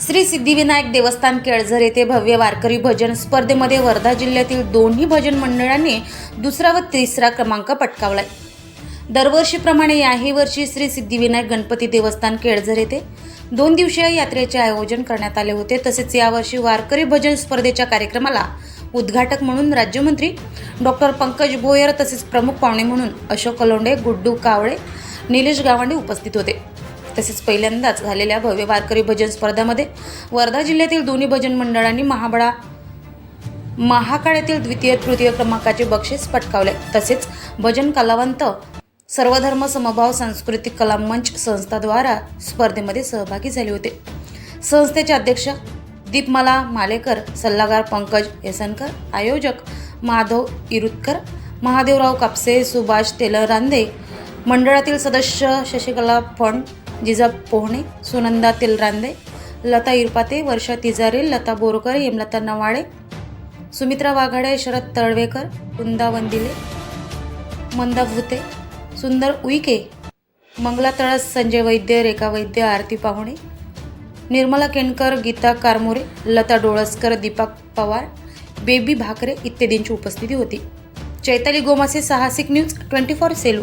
श्री सिद्धिविनायक देवस्थान केळझर येथे भव्य वारकरी भजन स्पर्धेमध्ये वर्धा जिल्ह्यातील दोन्ही भजन मंडळांनी दुसरा व तिसरा क्रमांक पटकावलाय. दरवर्षीप्रमाणे याही वर्षी श्री सिद्धिविनायक गणपती देवस्थान केळझर येथे दोन दिवसीय यात्रेचे आयोजन करण्यात आले होते. तसेच यावर्षी वारकरी भजन स्पर्धेच्या कार्यक्रमाला उद्घाटक म्हणून राज्यमंत्री डॉक्टर पंकज भोयर तसेच प्रमुख पाहुणे म्हणून अशोक कलोंडे गुड्डू कावळे निलेश गावंडे उपस्थित होते. तसेच पहिल्यांदाच झालेल्या भव्य वारकरी भजन स्पर्धामध्ये वर्धा जिल्ह्यातील दोन्ही भजन मंडळांनी महाबळा महाकाळ्यातील द्वितीय तृतीय क्रमांकाचे बक्षीस पटकावले. तसेच भजन कलावंत सर्वधर्म समभाव सांस्कृतिक कला मंच संस्थाद्वारा स्पर्धेमध्ये सहभागी झाले होते. संस्थेचे अध्यक्ष दीपमाला मालेकर सल्लागार पंकज येसनकर आयोजक माधव इरुतकर महादेवराव कापसे सुभाष तेलरांदे मंडळातील सदस्य शशिकला फंड जिजा पोहणे सुनंदा तेलरांदे लता इरपाते वर्षा तिजारे लता बोरकर हेमलता नवाळे सुमित्रा वाघाडे शरद तळवेकर कुंदा वंदिले मंदा भुते सुंदर उईके मंगला तळस संजय वैद्य रेखा वैद्य आरती पाहुणे निर्मला केणकर गीता कारमोरे लता डोळसकर दीपक पवार बेबी भाकरे इत्यादींची उपस्थिती होती. चैताली गोमासे साहसिक न्यूज ट्वेंटी फोर सेलू.